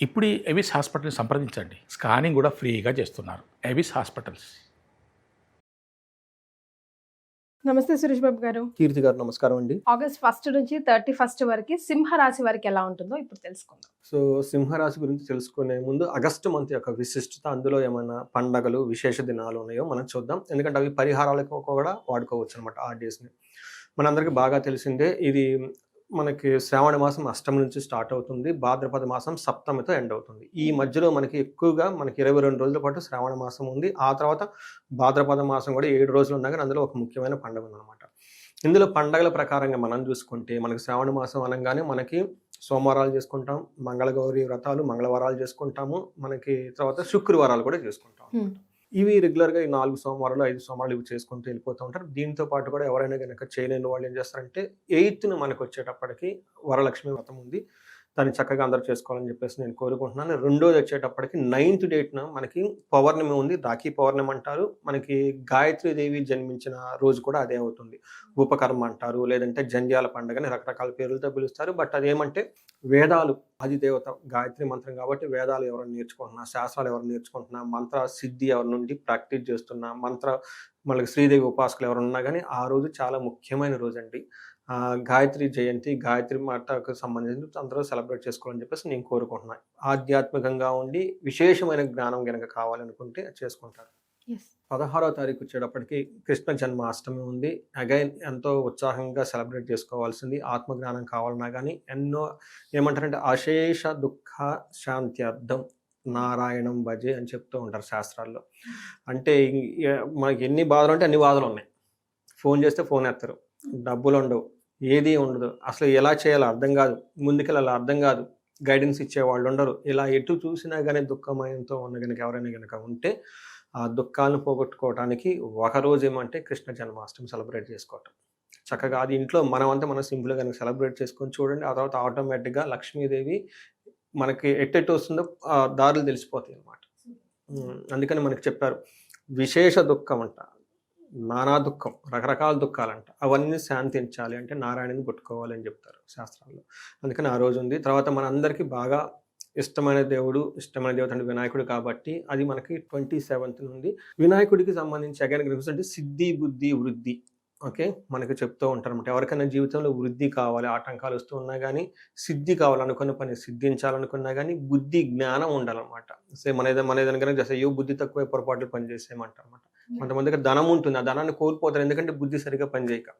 ఇప్పుడు ఎవిస్ హాస్పిటల్ని సంప్రదించండి. స్కానింగ్ కూడా ఫ్రీగా చేస్తున్నారు. ఎవిస్ హాస్పిటల్స్. నమస్తే సురేష్ బాబు గారు. కీర్తి గారు నమస్కారం అండి. ఆగస్ట్ ఫస్ట్ నుంచి థర్టీ ఫస్ట్ వరకు సింహ రాశి వారికి ఎలా ఉంటుందో ఇప్పుడు తెలుసుకుందాం. సో సింహరాశి గురించి తెలుసుకునే ముందు ఆగస్టు మంత్ యొక్క విశిష్టత అందులో ఏమైనా పండగలు విశేష దినాలు ఉన్నాయో మనం చూద్దాం. ఎందుకంటే అవి పరిహారాలకు కూడా వాడుకోవచ్చు అనమాట ఆ డేస్ని. మనందరికీ బాగా తెలిసిందే ఇది మనకి శ్రావణ మాసం అష్టమి నుంచి స్టార్ట్ అవుతుంది భాద్రపద మాసం సప్తమితో ఎండ్ అవుతుంది. ఈ మధ్యలో మనకి ఎక్కువగా మనకి ఇరవై రెండు రోజుల పాటు శ్రావణ మాసం ఉంది. ఆ తర్వాత భాద్రపద మాసం కూడా ఏడు రోజులు ఉన్నా కానీ అందులో ఒక ముఖ్యమైన పండుగ ఉందన్నమాట. ఇందులో పండగల ప్రకారంగా మనం చూసుకుంటే మనకి శ్రావణ మాసం అనగానే మనకి సోమవారాలు చేసుకుంటాం మంగళగౌరి వ్రతాలు మంగళవారాలు చేసుకుంటాము మనకి తర్వాత శుక్రవారాలు కూడా చేసుకుంటాం. ఇవి రెగ్యులర్గా ఈ నాలుగు సోమవారాలు ఐదు సోమవారాలు ఇవి చేసుకుంటూ వెళ్ళిపోతూ ఉంటారు. దీంతో పాటు కూడా ఎవరైనా కనుక చేయలేని వాళ్ళు ఏం చేస్తారంటే ఎయిత్ను మనకు వచ్చేటప్పటికి వరలక్ష్మి వ్రతం ఉంది. దాన్ని చక్కగా అందరూ చేసుకోవాలని చెప్పేసి నేను కోరుకుంటున్నాను. రెండోది వచ్చేటప్పటికి నైన్త్ డేట్న మనకి పౌర్ణమి ఉంది. రాఖీ పౌర్ణమి అంటారు. మనకి గాయత్రి దేవి జన్మించిన రోజు కూడా అదే అవుతుంది. ఉపకర్మ అంటారు లేదంటే జంధ్యాల పండుగని రకరకాల పేర్లతో పిలుస్తారు. బట్ అదేమంటే వేదాలు ఆదిదేవత గాయత్రి మంత్రం కాబట్టి వేదాలు ఎవరు నేర్చుకుంటున్నా శాస్త్రాలు ఎవరు నేర్చుకుంటున్నా మంత్ర సిద్ధి ఎవరి నుండి ప్రాక్టీస్ చేస్తున్నా మంత్ర మనకి శ్రీదేవి ఉపాసకులు ఎవరు ఉన్నా కానీ ఆ రోజు చాలా ముఖ్యమైన రోజు అండి గాయత్రి జయంతి గాయత్రి మాటకు సంబంధించి అందరూ సెలబ్రేట్ చేసుకోవాలని చెప్పేసి నేను కోరుకుంటున్నాను ఆధ్యాత్మికంగా ఉండి విశేషమైన జ్ఞానం కనుక కావాలనుకుంటే చేసుకుంటారు. పదహారో తారీఖు వచ్చేటప్పటికి కృష్ణ జన్మాష్టమి ఉంది. అగైన్ ఎంతో ఉత్సాహంగా సెలబ్రేట్ చేసుకోవాల్సింది. ఆత్మజ్ఞానం కావాలన్నా కానీ ఎన్నో ఏమంటారంటే అశేష దుఃఖ శాంత్యర్థం నారాయణం భజే అని చెప్తూ ఉంటారు శాస్త్రాల్లో. అంటే మనకి ఎన్ని బాధలు అంటే అన్ని బాధలు ఉన్నాయి. ఫోన్ చేస్తే ఫోన్ ఎత్తరు. డబ్బులు ఉండవు. ఏది ఉండదు. అసలు ఎలా చేయాలో అర్థం కాదు. ముందుకెళ్ళాలో అర్థం కాదు. గైడెన్స్ ఇచ్చే వాళ్ళు ఉండరు. ఇలా ఎటు చూసినా కానీ దుఃఖమయంతో ఉన్న కనుక ఎవరైనా కనుక ఉంటే ఆ దుఃఖాలను పోగొట్టుకోవడానికి ఒక రోజు ఏమంటే కృష్ణ జన్మాష్టమి సెలబ్రేట్ చేసుకోవటం. చక్కగా అది ఇంట్లో మనం అంతా మనం సింపుల్గా కనుక సెలబ్రేట్ చేసుకొని చూడండి. ఆ తర్వాత ఆటోమేటిక్గా లక్ష్మీదేవి మనకి ఎట్టెట్టు వస్తుందో ఆ దారులు తెలిసిపోతాయి అన్నమాట. అందుకని మనకి చెప్పారు. విశేష దుఃఖం అంట. నానా దుఃఖం రకరకాల దుఃఖాలంట. అవన్నీ శాంతించాలి అంటే నారాయణని పుట్టుకోవాలి అని చెప్తారు శాస్త్రాల్లో. అందుకని ఆ రోజు ఉంది. తర్వాత మన అందరికీ బాగా ఇష్టమైన దేవుడు ఇష్టమైన దేవత అంటే వినాయకుడు కాబట్టి అది మనకి ట్వంటీ సెవెంత్ నుండి వినాయకుడికి సంబంధించి అగైన్ అంటే సిద్ధి బుద్ధి వృద్ధి. ఓకే? మనకి చెప్తూ ఉంటారు అనమాట ఎవరికైనా జీవితంలో వృద్ధి కావాలి ఆటంకాలు వస్తూ ఉన్నా కానీ సిద్ధి కావాలనుకున్న పని సిద్ధించాలనుకున్నా కానీ బుద్ధి జ్ఞానం ఉండాలన్నమాట. సే మన ఏదైనా మన ఏదైనా కానీ చేస్తే అయ్యో బుద్ధి తక్కువ పొరపాట్లు పనిచేసేయమంటారు అనమాట కొంతమంది దగ్గర ధనం ఉంటుంది. ఆ ధనాన్ని కోల్పోతారు. ఎందుకంటే బుద్ధి సరిగా పనిచేయక.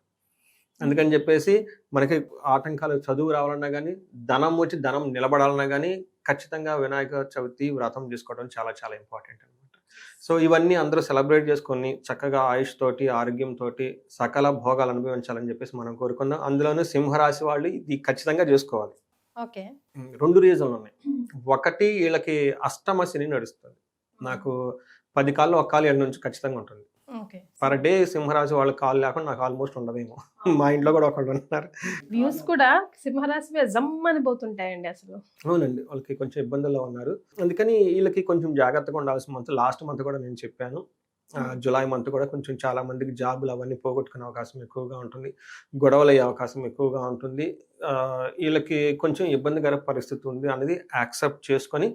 అందుకని చెప్పేసి మనకి ఆటంకాలు చదువు రావాలన్నా కానీ ధనం వచ్చి ధనం నిలబడాలన్నా కానీ ఖచ్చితంగా వినాయక చవితి వ్రతం చేసుకోవడం చాలా చాలా ఇంపార్టెంట్ అనమాట సో ఇవన్నీ అందరూ సెలబ్రేట్ చేసుకొని చక్కగా ఆయుష్ తోటి ఆరోగ్యం తోటి సకల భోగాలు అనుభవించాలని చెప్పేసి మనం కోరుకుందాం. అందులోనూ సింహరాశి వాళ్ళు ఇది ఖచ్చితంగా చేసుకోవాలి. ఓకే. రెండు రీజన్లు ఉన్నాయి. ఒకటి వీళ్ళకి అష్టమ శని నడుస్తుంది. నాకు పది కాళ్ళు ఒక కాలు ఎండ నుంచి ఖచ్చితంగా ఉంటుంది. పర్ డే సింహరాశి వాళ్ళ కాలు లేకుండా నాకు ఆల్మోస్ట్ ఉండదేమో. మా ఇంట్లో కూడా ఒకళ్ళు ఉన్నారు. వ్యూస్ కూడా సింహరాశి మీద జమ్మని పోతుంటాయండి అసలు. అవునండి. వాళ్ళకి కొంచెం ఇబ్బందుల్లో ఉన్నారు. అందుకని వీళ్ళకి కొంచెం జాగ్రత్తగా ఉండాల్సిన మంత్ లాస్ట్ మంత్ కూడా నేను చెప్పాను. జులై మంత్ కూడా కొంచెం చాలా మందికి జాబులు అవన్నీ పోగొట్టుకునే అవకాశం ఎక్కువగా ఉంటుంది. గొడవలు అయ్యే అవకాశం ఎక్కువగా ఉంటుంది. వీళ్ళకి కొంచెం ఇబ్బందికర పరిస్థితి ఉంది అనేది యాక్సెప్ట్ చేసుకొని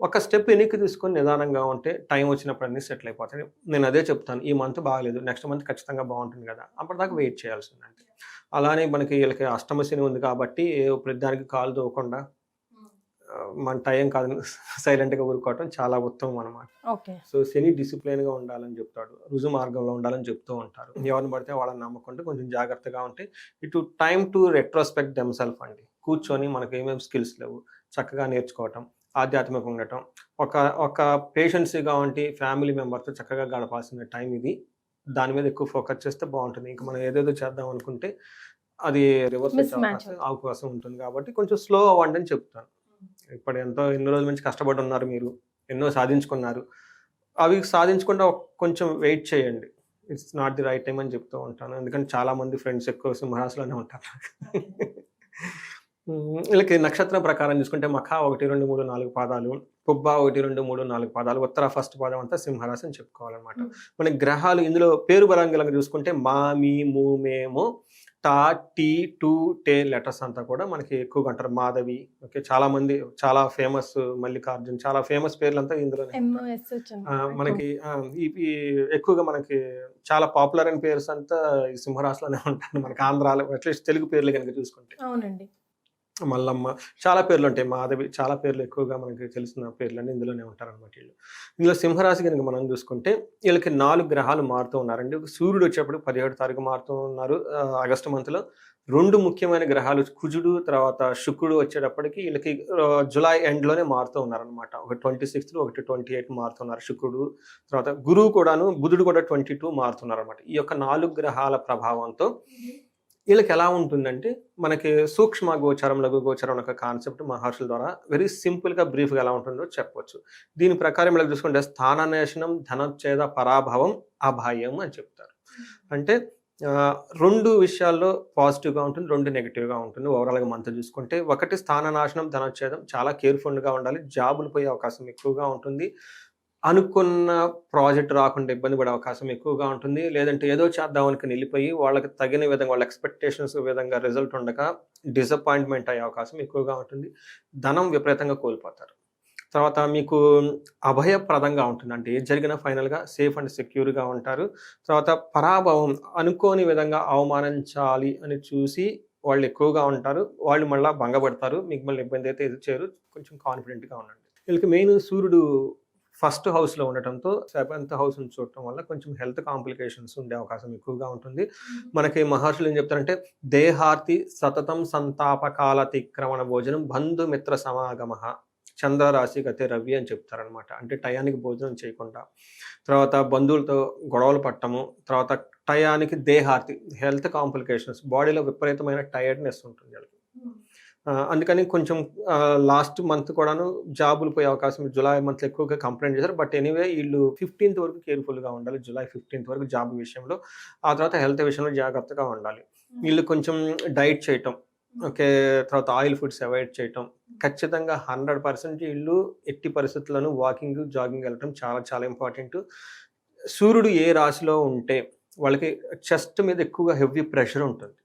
ఒక స్టెప్ వెనక్కి తీసుకొని నిదానంగా ఉంటే టైం వచ్చినప్పుడు అన్ని సెటిల్ అయిపోతాయి. నేను అదే చెప్తాను ఈ మంత్ బాగాలేదు నెక్స్ట్ మంత్ ఖచ్చితంగా బాగుంటుంది కదా అప్పటిదాకా వెయిట్ చేయాల్సిందంటే అలానే మనకి వీళ్ళకి అష్టమ శని ఉంది కాబట్టి ప్రతిదానికి కాలు దోకుండా మన టైం కాదు సైలెంట్గా ఊరుకోవటం చాలా ఉత్తమం అనమాట ఓకే. సో శని డిసిప్లిన్గా ఉండాలని చెప్తాడు రుజు మార్గంలో ఉండాలని చెప్తూ ఉంటారు. ఎవరిని పడితే వాళ్ళని నమ్మకుంటే కొంచెం జాగ్రత్తగా ఉంటే ఇటు టైం టు రెట్రోస్పెక్ట్ దెమ్సెల్ఫ్ అండి. కూర్చొని మనకి ఏమేమి స్కిల్స్ లేవు చక్కగా నేర్చుకోవటం ఆధ్యాత్మికంగా ఉండటం ఒక ఒక పేషెన్సీగా ఉండి ఫ్యామిలీ మెంబర్తో చక్కగా గడపాల్సిన టైం ఇది. దాని మీద ఎక్కువ ఫోకస్ చేస్తే బాగుంటుంది. ఇంకా మనం ఏదేదో చేద్దాం అనుకుంటే అది రివర్స్. అవకాశం ఉంటుంది కాబట్టి కొంచెం స్లో అవ్వండి అని చెప్తాను. ఇప్పుడు ఎంతో ఎన్నో రోజుల నుంచి కష్టపడి ఉన్నారు మీరు? ఎన్నో సాధించుకున్నారు? అవి సాధించకుండా కొంచెం వెయిట్ చేయండి. It's not the right time అని చెప్తూ ఉంటాను. ఎందుకంటే చాలా మంది ఫ్రెండ్స్ ఎక్కువ సింహరాశిలోనే ఉంటారు. వీళ్ళకి నక్షత్రం ప్రకారం చూసుకుంటే మఖ ఒకటి రెండు మూడు నాలుగు పాదాలు పుబ్బ ఒకటి రెండు మూడు నాలుగు పాదాలు ఉత్తర ఫస్ట్ పాదం అంతా సింహరాశి అని చెప్పుకోవాలన్నమాట. మన గ్రహాలు ఇందులో పేరు బలంగా చూసుకుంటే మా మీ మూ మేము టా టీ టూ టే లెటర్స్ అంతా కూడా మనకి ఎక్కువగా అంటారు మాధవి ఓకే చాలా మంది చాలా ఫేమస్ మల్లికార్జున్ చాలా ఫేమస్ పేర్లు అంతా ఇందులోనే ఆ, మనకి ఈ ఎక్కువగా మనకి చాలా పాపులర్ అయిన పేర్స్ అంతా ఈ సింహరాశిలోనే ఉంటాయి. మనకి ఆంధ్రాలో అట్లీస్ట్ తెలుగు పేర్లు కనుక చూసుకుంటే. అవునండి. మల్లమ్మ చాలా పేర్లు ఉంటాయి మాధవి చాలా పేర్లు ఎక్కువగా మనకి తెలిసిన పేర్లు అన్ని ఇందులోనే ఉంటారనమాట వీళ్ళు. ఇందులో సింహరాశి కనుక మనం చూసుకుంటే వీళ్ళకి నాలుగు గ్రహాలు మారుతూ ఉన్నారండి. సూర్యుడు వచ్చేప్పుడు పదిహేడు తారీఖు మారుతూ ఉన్నారు ఆగస్టు మంత్లో. రెండు ముఖ్యమైన గ్రహాలు కుజుడు తర్వాత శుక్రుడు వచ్చేటప్పటికి వీళ్ళకి జులై ఎండ్లోనే మారుతూ ఉన్నారనమాట ఒక ట్వంటీ సిక్స్త్ ఒకటి ట్వంటీ ఎయిట్ మారుతున్నారు శుక్రుడు. తర్వాత గురువు కూడాను బుధుడు కూడా ట్వంటీ టూ మారుతున్నారు అనమాట ఈ యొక్క నాలుగు గ్రహాల ప్రభావంతో వీళ్ళకి ఎలా ఉంటుందంటే మనకి సూక్ష్మ గోచరం లఘు గోచరం అనే ఒక కాన్సెప్ట్ మహర్షుల ద్వారా వెరీ సింపుల్గా బ్రీఫ్గా ఎలా ఉంటుందో చెప్పొచ్చు. దీని ప్రకారం ఇలా చూసుకుంటే స్థాననేషణం ధనచ్ఛేద పరాభవం అభాయం అని చెప్తారు. అంటే రెండు విషయాల్లో పాజిటివ్గా ఉంటుంది రెండు నెగిటివ్గా ఉంటుంది. ఓవరాల్గా మంత్ చూసుకుంటే ఒకటి స్థాననాశనం ధనచ్ఛేదం చాలా కేర్ఫుల్గా ఉండాలి. జాబులు పోయే అవకాశం ఎక్కువగా ఉంటుంది. అనుకున్న ప్రాజెక్ట్ రాకుండా ఇబ్బంది పడే అవకాశం ఎక్కువగా ఉంటుంది. లేదంటే ఏదో చేద్దామనికి వెళ్ళిపోయి వాళ్ళకి తగిన విధంగా వాళ్ళ ఎక్స్పెక్టేషన్స్ విధంగా రిజల్ట్ ఉండక డిసప్పాయింట్మెంట్ అయ్యే అవకాశం ఎక్కువగా ఉంటుంది. ధనం విపరీతంగా కోల్పోతారు. తర్వాత మీకు అభయప్రదంగా ఉంటుంది. అంటే ఏది జరిగినా ఫైనల్గా సేఫ్ అండ్ సెక్యూర్గా ఉంటారు. తర్వాత పరాభవం అనుకోని విధంగా అవమానించాలి అని చూసి వాళ్ళు ఎక్కువగా ఉంటారు. వాళ్ళు మళ్ళీ భంగపడతారు. మీకు మళ్ళీ ఇబ్బంది అయితే ఎదురు చేయరు. కొంచెం కాన్ఫిడెంట్గా ఉండండి. వీళ్ళకి మెయిన్ సూర్యుడు ఫస్ట్ హౌస్లో ఉండటంతో సెవెంత్ హౌస్ని చూడటం వల్ల కొంచెం హెల్త్ కాంప్లికేషన్స్ ఉండే అవకాశం ఎక్కువగా ఉంటుంది. మనకి మహర్షులు ఏం చెప్తారంటే దేహార్తి సతతం సంతాపకాల తిక్రమణ భోజనం బంధుమిత్ర సమాగమ చంద్రరాశి గతే రవి అని చెప్తారనమాట అంటే టయానికి భోజనం చేయకుండా. తర్వాత బంధువులతో గొడవలు పట్టము తర్వాత టయానికి దేహార్తి హెల్త్ కాంప్లికేషన్స్ బాడీలో విపరీతమైన టైర్డ్నెస్ ఉంటుంది వాళ్ళకి. అందుకని కొంచెం లాస్ట్ మంత్ కూడాను జాబులు పోయే అవకాశం జూలై మంత్ ఎక్కువగా కంప్లైంట్ చేశారు. బట్ ఎనీవే వీళ్ళు ఫిఫ్టీన్త్ వరకు కేర్ఫుల్గా ఉండాలి. జూలై ఫిఫ్టీన్త్ వరకు జాబ్ విషయంలో. ఆ తర్వాత హెల్త్ విషయంలో జాగ్రత్తగా ఉండాలి. వీళ్ళు కొంచెం డైట్ చేయటం ఓకే తర్వాత ఆయిల్ ఫుడ్స్ అవాయిడ్ చేయటం. ఖచ్చితంగా హండ్రెడ్ పర్సెంట్ వీళ్ళు ఎట్టి పరిస్థితుల్లోనూ వాకింగ్ జాగింగ్ వెళ్ళటం చాలా చాలా ఇంపార్టెంట్ సూర్యుడు ఏ రాశిలో ఉంటే వాళ్ళకి చెస్ట్ మీద ఎక్కువగా హెవీ ప్రెషర్ ఉంటుంది.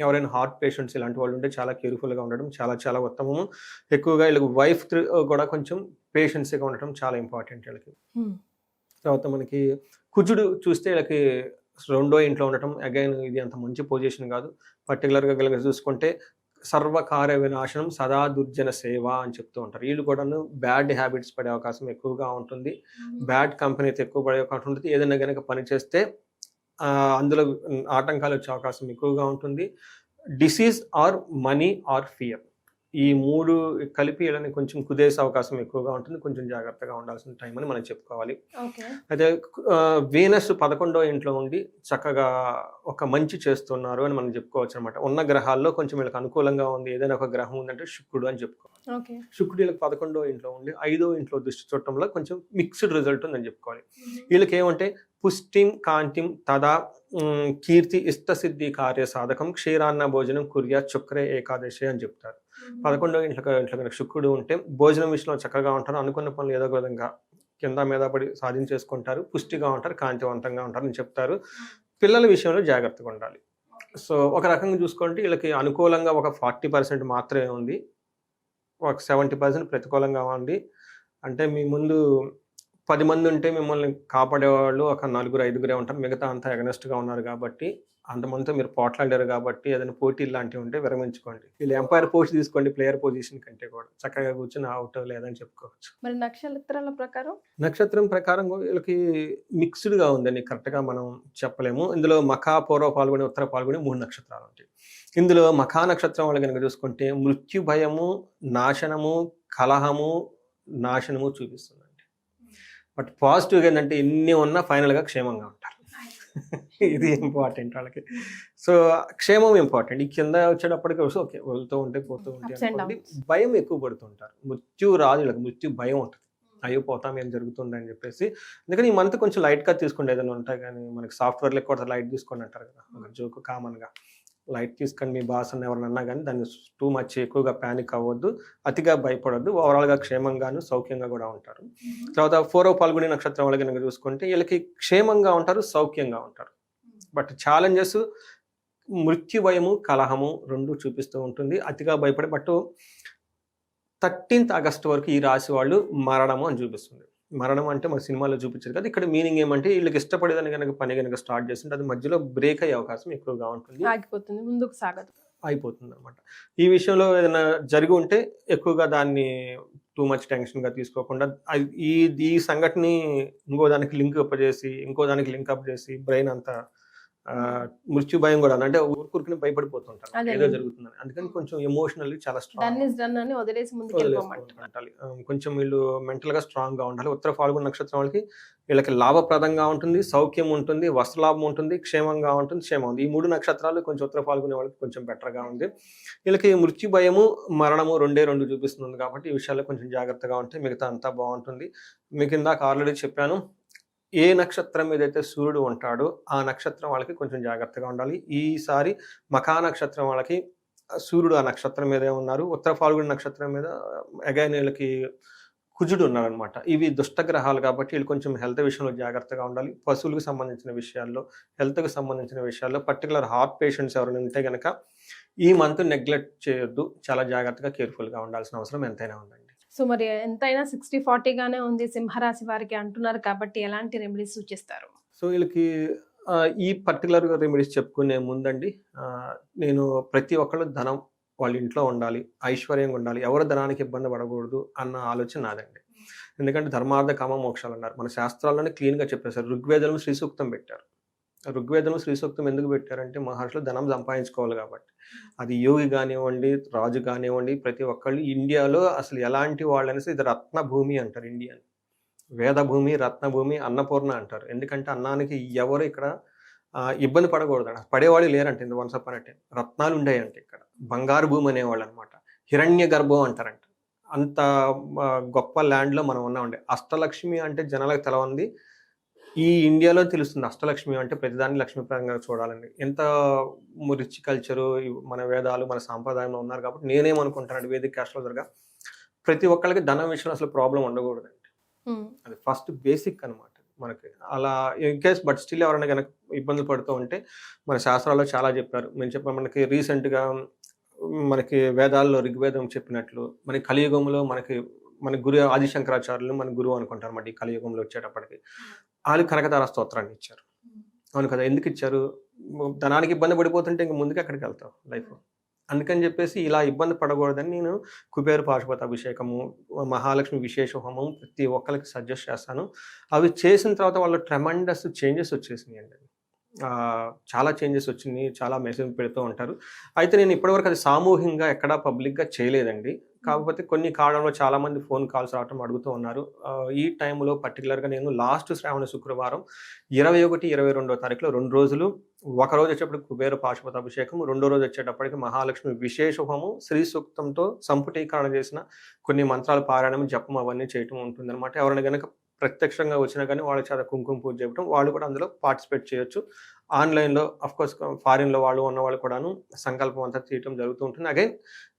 ఎవరైనా హార్ట్ పేషెంట్స్ ఇలాంటి వాళ్ళు ఉంటే చాలా కేర్ఫుల్గా ఉండడం చాలా చాలా ఉత్తమము. ఎక్కువగా వీళ్ళకి వైఫ్ కూడా కొంచెం పేషెన్సీగా ఉండటం చాలా ఇంపార్టెంట్ వీళ్ళకి. Hmm. తర్వాత మనకి కుజుడు చూస్తే వీళ్ళకి రెండో ఇంట్లో ఉండటం అగైన్ ఇది అంత మంచి పొజిషన్ కాదు. పర్టికులర్గా కనుక చూసుకుంటే సర్వకార్య వినాశనం సదా దుర్జన సేవ అని చెప్తూ ఉంటారు. వీళ్ళు కూడాను బ్యాడ్ హ్యాబిట్స్ పడే అవకాశం ఎక్కువగా ఉంటుంది. బ్యాడ్ కంపెనీతో ఎక్కువ పడే అవకాశం ఉంటుంది. ఏదైనా కనుక పని చేస్తే అందులో ఆటంకాలు వచ్చే అవకాశం ఎక్కువగా ఉంటుంది. Disease or money or fear ఈ మూడు కలిపి వీళ్ళని కొంచెం కుదేసే అవకాశం ఎక్కువగా ఉంటుంది. కొంచెం జాగ్రత్తగా ఉండాల్సిన టైం అని మనం చెప్పుకోవాలి. అయితే వీనస్ పదకొండో ఇంట్లో ఉండి చక్కగా ఒక మంచి చేస్తున్నారు అని మనం చెప్పుకోవచ్చు అనమాట ఉన్న గ్రహాల్లో కొంచెం వీళ్ళకి అనుకూలంగా ఉంది. ఏదైనా ఒక గ్రహం ఉందంటే శుక్రుడు అని చెప్పుకోవాలి. శుక్రుడు వీళ్ళకి పదకొండో ఇంట్లో ఉండి ఐదో ఇంట్లో దృష్టి చూడటంలో కొంచెం మిక్స్డ్ రిజల్ట్ ఉందని చెప్పుకోవాలి. వీళ్ళకి ఏమంటే పుష్టిం కాంతిం తదా కీర్తి ఇష్టసిద్ధి కార్య సాధకం క్షీరాన్న భోజనం కుర్యా శుక్రే ఏకాదశి అని చెప్తారు. పదకొండో ఇంట్లో ఇంట్లో కనుక శుక్రుడు ఉంటే భోజనం విషయంలో చక్కగా ఉంటారు. అనుకున్న పనులు ఏదో ఒక విధంగా కింద మీద పడి సాధించేసుకుంటారు. పుష్టిగా ఉంటారు. కాంతివంతంగా ఉంటారు అని చెప్తారు. పిల్లల విషయంలో జాగ్రత్తగా ఉండాలి. సో ఒక రకంగా చూసుకుంటే వీళ్ళకి అనుకూలంగా ఒక ఫార్టీ పర్సెంట్ మాత్రమే ఉంది. ఒక సెవెంటీ పర్సెంట్ ప్రతికూలంగా ఉంది. అంటే మీ ముందు పది మంది ఉంటే మిమ్మల్ని కాపాడేవాళ్ళు ఒక నలుగురు ఐదుగురే ఉంటారు. మిగతా అంతా ఎగనెస్ట్గా ఉన్నారు కాబట్టి అంతమందితో మీరు పోట్లాడారు కాబట్టి ఏదైనా పోటీ లాంటివి ఉంటే విరమించుకోండి. వీళ్ళు ఎంపైర్ పోస్ట్ తీసుకోండి ప్లేయర్ పొజిషన్ కంటే కూడా. చక్కగా కూర్చొని అవుట్ లేదని చెప్పుకోవచ్చు. మరి నక్షత్రాల ప్రకారం? నక్షత్రం ప్రకారం వీళ్ళకి మిక్స్డ్గా ఉందండి. కరెక్ట్గా మనం చెప్పలేము. ఇందులో మఖా పూర్వ పాల్గొని ఉత్తర పాల్గొని మూడు నక్షత్రాలు ఉంటాయి. ఇందులో మఖా నక్షత్రం వాళ్ళు కనుక చూసుకుంటే మృత్యు భయము నాశనము కలహము నాశనము చూపిస్తుందండి. బట్ పాజిటివ్గా ఏంటంటే ఎన్ని ఉన్నా ఫైనల్గా క్షేమంగా ఉంటారు. ఇది ఇంపార్టెంట్ వాళ్ళకి. సో క్షేమం ఇంపార్టెంట్ ఈ కింద వచ్చేటప్పటికి ఓకే వెళ్తూ ఉంటే పోతూ ఉంటే భయం ఎక్కువ పడుతుంటారు. మృత్యు రాదు వీళ్ళకి మృత్యు భయం ఉంటుంది. అయ్యో పోతాం ఏం జరుగుతుంది అని చెప్పేసి. అందుకని ఈ మంత్ కొంచెం లైట్గా తీసుకుంటే ఏదైనా ఉంటాయి కానీ మనకి సాఫ్ట్వేర్లో ఎక్కువ లైట్ తీసుకోండి అంటారు కదా. ఒక జోక్ కామన్గా లైట్ తీసుకొని మీ బాస్ అని ఎవరైనా అన్నా కానీ దాన్ని టూ మచ్ ఎక్కువగా ప్యానిక్ అవ్వద్దు అతిగా భయపడొద్దు ఓవరాల్గా క్షేమంగాను సౌఖ్యంగా కూడా ఉంటారు. తర్వాత ఫోరో పాల్గొని నక్షత్రం వాళ్ళకి కనుక చూసుకుంటే వీళ్ళకి క్షేమంగా ఉంటారు సౌఖ్యంగా ఉంటారు. బట్ ఛాలెంజెస్ మృత్యు భయము కలహము రెండు చూపిస్తూ ఉంటుంది అతిగా భయపడే బట్ థర్టీన్త్ ఆగస్ట్ వరకు ఈ రాశి వాళ్ళు మరణము అని చూపిస్తుంది. మరణం అంటే మన సినిమాలో చూపించారు కదా ఇక్కడ మీనింగ్ ఏమంటే వీళ్ళకి ఇష్టపడేదని కనుక పని కనుక స్టార్ట్ చేస్తుంటే అది మధ్యలో బ్రేక్ అయ్యే అవకాశం ఎక్కువగా ఉంటుంది. ఆగిపోతుంది ముందుకు సాగదు. అయిపోతుంది అనమాట ఈ విషయంలో ఏదైనా జరిగి ఉంటే ఎక్కువగా దాన్ని టూ మచ్ టెన్షన్గా తీసుకోకుండా ఈ ఈ సంఘటనని ఇంకో దానికి లింక్ అప్ చేసి ఇంకో దానికి లింక్ అప్ చేసి బ్రెయిన్ అంతా మృత్యు భయం కూడా అంటే ఊరుకురికి భయపడిపోతుంటారు. ఏదో జరుగుతుందని. అందుకని కొంచెం ఎమోషనల్లీ చాలా స్ట్రాంగ్ కొంచెం వీళ్ళు మెంటల్గా స్ట్రాంగ్గా ఉండాలి. ఉత్తర ఫాల్గుణ నక్షత్రం వాళ్ళకి వీళ్ళకి లాభప్రదంగా ఉంటుంది సౌఖ్యం ఉంటుంది వస్త్రలాభం ఉంటుంది క్షేమంగా ఉంటుంది క్షేమం ఉంది. ఈ మూడు నక్షత్రాలు కొంచెం ఉత్తర ఫాల్గునే వాళ్ళకి కొంచెం better గా ఉంది. వీళ్ళకి మృత్యు భయము మరణము రెండే రెండు చూపిస్తుంది కాబట్టి ఈ విషయాల్లో కొంచెం జాగ్రత్తగా ఉంటే మిగతా అంతా బాగుంటుంది. మీకు ఇందాక ఆల్రెడీ చెప్పాను ఏ నక్షత్రం మీద అయితే సూర్యుడు ఉంటాడో ఆ నక్షత్రం వాళ్ళకి కొంచెం జాగ్రత్తగా ఉండాలి. ఈసారి మఖా నక్షత్రం వాళ్ళకి సూర్యుడు ఆ నక్షత్రం మీదే ఉన్నారు. ఉత్తర ఫాల్గుని నక్షత్రం మీద అగైన్ వీళ్ళకి కుజుడు ఉన్నారనమాట ఇవి దుష్టగ్రహాలు కాబట్టి వీళ్ళు కొంచెం హెల్త్ విషయంలో జాగ్రత్తగా ఉండాలి. పశువులకు సంబంధించిన విషయాల్లో హెల్త్కి సంబంధించిన విషయాల్లో పర్టికులర్ హార్ట్ పేషెంట్స్ ఎవరైనా ఉంటే కనుక ఈ మంత్ నెగ్లెక్ట్ చేయొద్దు. చాలా జాగ్రత్తగా కేర్ఫుల్గా ఉండాల్సిన అవసరం ఎంతైనా ఉందండి. సో మరి ఎంతైనా సిక్స్టీ ఫార్టీగానే ఉంది సింహరాశి వారికి అంటున్నారు కాబట్టి ఎలాంటి రెమెడీస్ సూచిస్తారు? సో వీళ్ళకి ఈ పర్టికులర్ రెమెడీస్ చెప్పుకునే ముందండి నేను ప్రతి ఒక్కళ్ళు ధనం వాళ్ళ ఇంట్లో ఉండాలి ఐశ్వర్యంగా ఉండాలి ఎవరు ధనానికి ఇబ్బంది పడకూడదు అన్న ఆలోచన నాదండి. ఎందుకంటే ధర్మార్థ కామ మోక్షాలు అన్నారు. మన శాస్త్రాల్లోనే క్లీన్గా చెప్పేశారు. ఋగ్వేదంలో శ్రీ సూక్తం పెట్టారు. ఋగ్వేదంలో శ్రీ సూక్తం ఎందుకు పెట్టారంటే మహర్షులు ధనం సంపాదించుకోవాలి కాబట్టి. అది యోగి కానివ్వండి రాజు కానివ్వండి ప్రతి ఒక్కళ్ళు ఇండియాలో అసలు ఎలాంటి వాళ్ళు అనేసి ఇది రత్న భూమి అంటారు ఇండియా వేదభూమి రత్నభూమి అన్నపూర్ణ అంటారు. ఎందుకంటే అన్నానికి ఎవరు ఇక్కడ ఇబ్బంది పడకూడదు అంట. పడేవాళ్ళు లేరంట ఇంత వన్స్ అప్ అంటే రత్నాలు ఉండేయంట ఇక్కడ. బంగారు భూమి అనేవాళ్ళు అనమాట హిరణ్య గర్భం అంటారంట. అంత గొప్ప ల్యాండ్లో మనం ఉన్నామండి. అష్టలక్ష్మి అంటే జనాలకు తెలవంది. ఈ ఇండియాలో తెలుస్తుంది అష్టలక్ష్మి అంటే ప్రతిదాన్ని లక్ష్మీప్రదంగా చూడాలండి. ఎంత రిచ్ కల్చరు మన వేదాలు మన సాంప్రదాయంలో ఉన్నారు కాబట్టి నేనేమనుకుంటానండి వేదిక క్యాస్ట్లో జరగా ప్రతి ఒక్కళ్ళకి ధనం విషయంలో అసలు ప్రాబ్లం ఉండకూడదండి. అది ఫస్ట్ బేసిక్ అనమాట మనకి. అలా ఇన్ కేస్ బట్ స్టిల్ ఎవరైనా కనుక ఇబ్బందులు పడుతూ ఉంటే మన శాస్త్రాల్లో చాలా చెప్పారు. మేము చెప్పాం మనకి రీసెంట్గా మనకి వేదాల్లో ఋగ్వేదం చెప్పినట్లు మన కలియుగంలో మనకి మన గురు ఆదిశంకరాచార్యులు మన గురువు అనుకుంటారు అన్నమాట ఈ కలియుగంలో వచ్చేటప్పటికి. వాళ్ళు కనకతార స్తోత్రాన్ని ఇచ్చారు. అవును కదా? ఎందుకు ఇచ్చారు? ధనానికి ఇబ్బంది పడిపోతుంటే ఇంక ముందుకు ఎక్కడికి వెళ్తావు లైఫ్? అందుకని చెప్పేసి ఇలా ఇబ్బంది పడకూడదని నేను కుబేర పాశుపత అభిషేకము మహాలక్ష్మి విశేష హోమం ప్రతి ఒక్కరికి సజెస్ట్ చేస్తాను. అవి చేసిన తర్వాత వాళ్ళు ట్రెమండస్ చేంజెస్ వచ్చేసినాయి అండి. చాలా చేంజెస్ వచ్చింది చాలా మెసేజ్ పెడుతూ ఉంటారు. అయితే నేను ఇప్పటివరకు అది సామూహికంగా ఎక్కడా పబ్లిక్గా చేయలేదండి. కాకపోతే కొన్ని కాలంలో చాలా మంది ఫోన్ కాల్స్ రావటం అడుగుతూ ఉన్నారు. ఈ టైంలో పర్టికులర్గా నేను లాస్ట్ శ్రావణ శుక్రవారం ఇరవై ఒకటి ఇరవై రెండో తారీఖులో రెండు రోజులు ఒక రోజు వచ్చేటప్పటికి కుబేర పాశుపత అభిషేకం రెండో రోజు వచ్చేటప్పటికి మహాలక్ష్మి విశేష హోమం శ్రీ సూక్తంతో సంపుటీకరణ చేసిన కొన్ని మంత్రాలు పారాయణం జపం అవన్నీ చేయటం ఉంటుందన్నమాట. ఎవరైనా కనుక ప్రత్యక్షంగా వచ్చినా కానీ వాళ్ళ చేత కుంకుమ పూజ చేయటం వాళ్ళు కూడా అందులో పార్టిసిపేట్ చేయొచ్చు. ఆన్లైన్లో కోర్స్ ఫారిన్లో వాళ్ళు ఉన్న వాళ్ళు కూడాను సంకల్పం అంతా తీయటం జరుగుతూ ఉంటుంది. అగైన్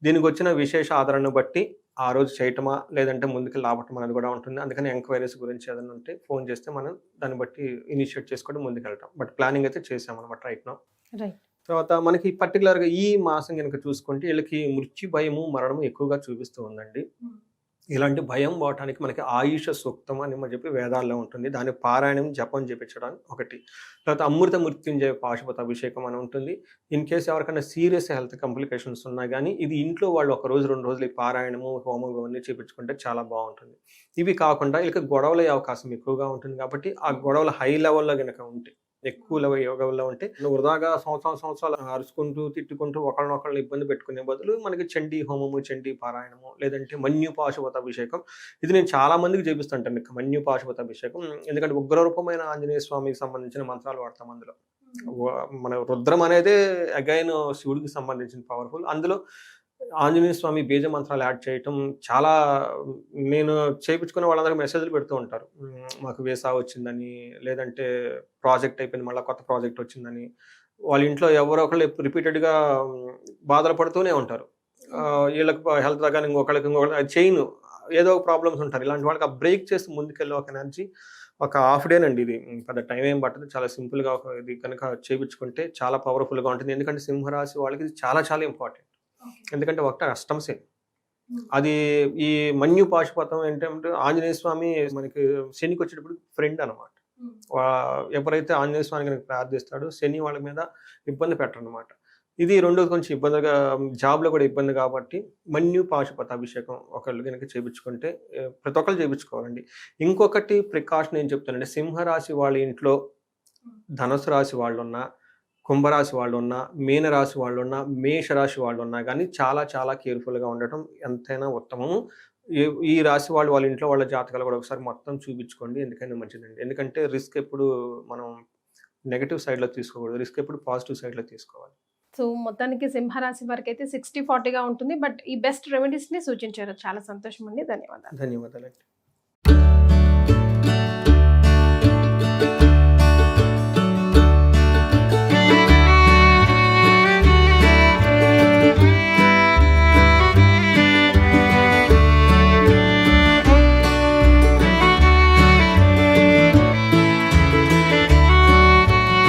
దీనికి వచ్చిన విశేష ఆదరణను బట్టి ఆ రోజు చేయటమా లేదంటే ముందుకు లావటం అనేది కూడా ఉంటుంది. అందుకని ఎంక్వైరీస్ గురించి ఏదైనా ఉంటే ఫోన్ చేస్తే మనం దాన్ని బట్టి ఇనిషియేట్ చేసుకొని ముందుకు వెళ్తాం. బట్ ప్లానింగ్ అయితే చేసామన్నమాట రైట్ నో రైట్ తర్వాత మనకి పర్టికులర్గా ఈ మాసం కనుక చూసుకుంటే వీళ్ళకి మృత్యు భయము మరణము ఎక్కువగా చూపిస్తూ ఉందండి. ఇలాంటి భయం పోవటానికి మనకి ఆయుష సూక్తం అని మనం చెప్పి వేదాల్లో ఉంటుంది. దాని పారాయణం జపం చేపించడం ఒకటి. తర్వాత అమృత మృత్యుంజయ పాశుపత అభిషేకం అని ఉంటుంది. ఇన్ కేసు ఎవరికైనా సీరియస్ హెల్త్ కాంప్లికేషన్స్ ఉన్నా కానీ ఇది ఇంట్లో వాళ్ళు ఒక రోజు రెండు రోజులు ఈ పారాయణము హోమం ఇవన్నీ చేపించుకుంటే చాలా బాగుంటుంది. ఇవి కాకుండా ఇక గొడవలు అవకాశం ఎక్కువగా ఉంటుంది కాబట్టి ఆ గొడవలు హై లెవెల్లో కనుక ఉంటాయి ఎక్కువ యోగంలో ఉంటే నువ్వు వృధాగా సంవత్సరం సంవత్సరాలు అరుచుకుంటూ తిట్టుకుంటూ ఒకళ్ళనొకళ్ళని ఇబ్బంది పెట్టుకునే బదులు మనకి చండీ హోమము చండీ పారాయణము లేదంటే మన్యు పాశుపత అభిషేకం. ఇది నేను చాలా మందికి చేపిస్తుంటాను ఇక మన్యు పాశుపత అభిషేకం. ఎందుకంటే ఉగ్రరూపమైన ఆంజనేయ స్వామికి సంబంధించిన మంత్రాలు వాడతాం అందులో. మన రుద్రం అనేది అగైన్ శివుడికి సంబంధించిన పవర్ఫుల్ అందులో ఆంజనేయ స్వామి బీజ మంత్రాలు యాడ్ చేయటం చాలా నేను చేయించుకునే వాళ్ళందరికీ మెసేజ్లు పెడుతూ ఉంటారు. మాకు వేసా వచ్చిందని లేదంటే ప్రాజెక్ట్ అయిపోయింది మళ్ళీ కొత్త ప్రాజెక్ట్ వచ్చిందని. వాళ్ళ ఇంట్లో ఎవరో ఒకళ్ళు రిపీటెడ్గా బాధలు పడుతూనే ఉంటారు. వీళ్ళకి హెల్త్ తగ్గని ఇంకొకళ్ళకి ఇంకొకటి చైన్ ఏదో ఒక ప్రాబ్లమ్స్ ఉంటారు. ఇలాంటి వాళ్ళకి ఆ బ్రేక్ చేసి ముందుకెళ్ళి ఒక ఎనర్జీ ఒక హాఫ్ డేనండి ఇది. పెద్ద టైం ఏం పట్టదు. చాలా సింపుల్గా ఒక ఇది కనుక చేయించుకుంటే చాలా పవర్ఫుల్గా ఉంటుంది. ఎందుకంటే సింహరాశి వాళ్ళకి ఇది చాలా చాలా ఇంపార్టెంట్. ఎందుకంటే ఒకటి అష్టంసే అది ఈ మన్యు పాశుపతం ఏంటంటే ఆంజనేయ స్వామి మనకి శనికి వచ్చేటప్పుడు ఫ్రెండ్ అనమాట ఎవరైతే ఆంజనేయ స్వామి కనుక ప్రార్థిస్తాడో శని వాళ్ళ మీద ఇబ్బంది పెట్టరనమాట ఇది రెండోది కొంచెం ఇబ్బందిగా జాబ్లో కూడా ఇబ్బంది కాబట్టి మన్యు పాశుపత అభిషేకం ఒకళ్ళు కనుక చేయించుకుంటే ప్రతి ఒక్కరు చేయించుకోవాలండి ఇంకొకటి ప్రికాషన్ ఏం చెప్తానంటే సింహరాశి వాళ్ళ ఇంట్లో ధనుసు రాశి వాళ్ళు ఉన్నా కుంభరాశి వాళ్ళు ఉన్నా మీనరాశి వాళ్ళు ఉన్నా మేషరాశి వాళ్ళు ఉన్నా కానీ చాలా చాలా కేర్ఫుల్గా ఉండటం ఎంతైనా ఉత్తమము. ఈ- రాశి వాళ్ళు వాళ్ళ ఇంట్లో వాళ్ళ జాతకాలు కూడా ఒకసారి మొత్తం చూపించుకోండి. ఎందుకైనా మంచిదండి. ఎందుకంటే రిస్క్ ఎప్పుడు మనం నెగటివ్ సైడ్లో తీసుకోకూడదు. రిస్క్ ఎప్పుడు పాజిటివ్ సైడ్లో తీసుకోవాలి. సో మొత్తానికి సింహరాశి వారికి అయితే సిక్స్టీ ఫార్టీగా ఉంటుంది. బట్ ఈ బెస్ట్ రెమెడీస్ని సూచించారు. చాలా సంతోషం అండి. ధన్యవాదాలు. ధన్యవాదాలు